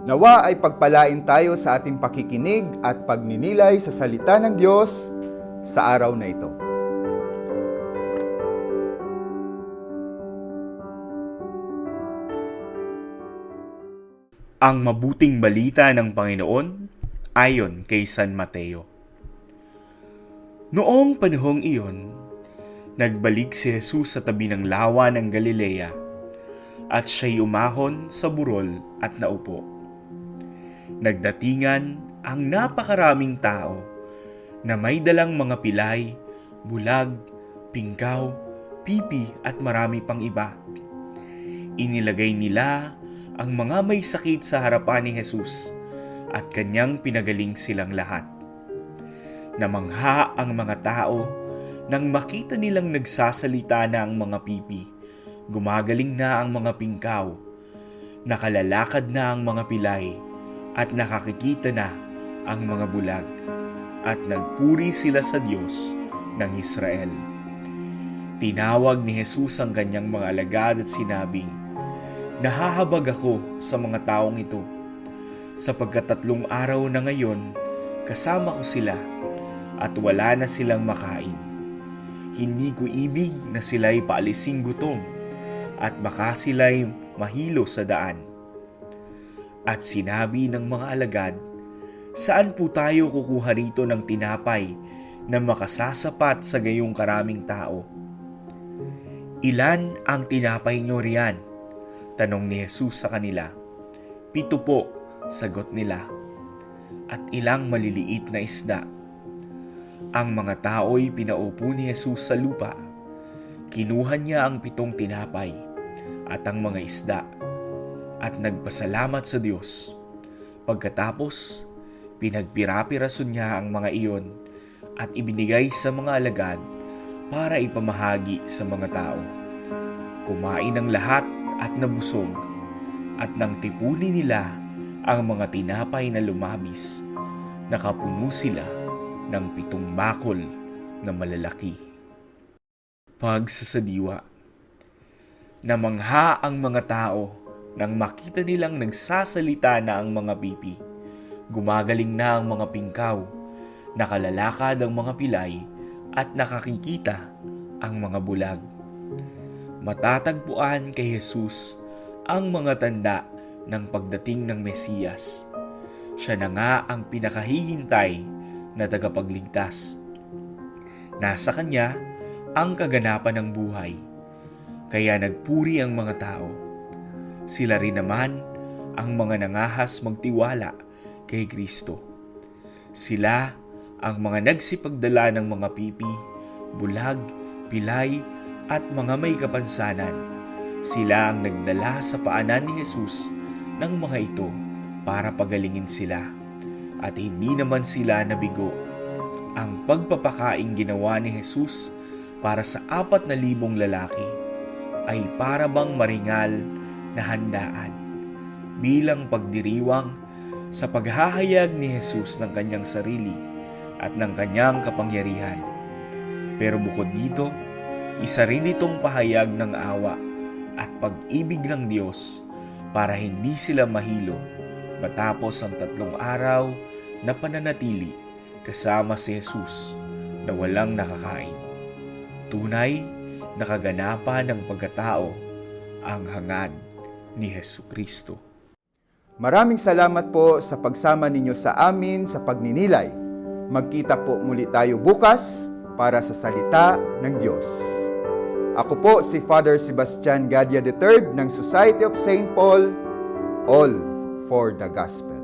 Nawa ay pagpalain tayo sa ating pakikinig at pagninilay sa salita ng Diyos sa araw na ito. Ang mabuting balita ng Panginoon ayon kay San Mateo. Noong panahong iyon, nagbalik si Jesus sa tabi ng lawa ng Galilea at siya'y umahon sa burol at naupo. Nagdatingan ang napakaraming tao na may dalang mga pilay, bulag, pingkaw, pipi at marami pang iba. Inilagay nila ang mga may sakit sa harapan ni Jesus at kanyang pinagaling silang lahat. Namangha ang mga tao nang makita nilang nagsasalita na ang mga pipi, gumagaling na ang mga pingkaw, nakalalakad na ang mga pilay, at nakakikita na ang mga bulag, at nagpuri sila sa Diyos ng Israel. Tinawag ni Jesus ang kanyang mga alagad at sinabi, Nahahabag ako sa mga taong ito, sapagkat tatlong araw na ngayon kasama ko sila at wala na silang makain. Hindi ko ibig na sila'y paalising gutom at baka sila'y mahilo sa daan. At sinabi ng mga alagad, Saan po tayo kukuha rito ng tinapay na makasasapat sa gayong karaming tao? Ilan ang tinapay nyo riyan? Tanong ni Jesus sa kanila. Pito po, sagot nila. At ilang maliliit na isda. Ang mga tao'y pinaupo ni Jesus sa lupa. Kinuha niya ang pitong tinapay at ang mga isda at nagpasalamat sa Diyos. Pagkatapos, pinagpirapirason niya ang mga iyon at ibinigay sa mga alagad para ipamahagi sa mga tao. Kumain ang lahat at nabusog at nang tipunin nila ang mga tinapay na lumabis, nakapuno sila ng pitong bakol na malalaki. Pagsasadiwa Namangha ang mga tao nang makita nilang nagsasalita na ang mga pipi. Gumagaling na ang mga pingkaw, nakalalakad ang mga pilay at nakakikita ang mga bulag matatagpuan kay Jesus ang mga tanda ng pagdating ng Mesiyas. Siya na nga ang pinakahihintay na tagapagligtas. Nasa kanya ang kaganapan ng buhay, kaya nagpuri ang mga tao. Sila rin naman ang mga nangahas magtiwala kay Kristo. Sila ang mga nagsipagdala ng mga pipi, bulag, pilay, at mga may kapansanan. Sila ang nagdala sa paanan ni Jesus ng mga ito para pagalingin sila. At hindi naman sila nabigo. Ang pagpapakaing ginawa ni Jesus para sa apat na libong lalaki ay para bang maringal na handaan bilang pagdiriwang sa paghahayag ni Jesus ng kanyang sarili at ng kanyang kapangyarihan. Pero bukod dito, isa rin itong pahayag ng awa at pag-ibig ng Diyos para hindi sila mahilo matapos ang tatlong araw na pananatili kasama si Jesus na walang nakakain. Tunay na kaganapan ng pagkatao ang hangad ni Heso Kristo. Maraming salamat po sa pagsama ninyo sa amin sa pagninilay. Magkita po muli tayo bukas para sa salita ng Diyos. Ako po si Father Sebastian Gadia III ng Society of St. Paul, all for the Gospel.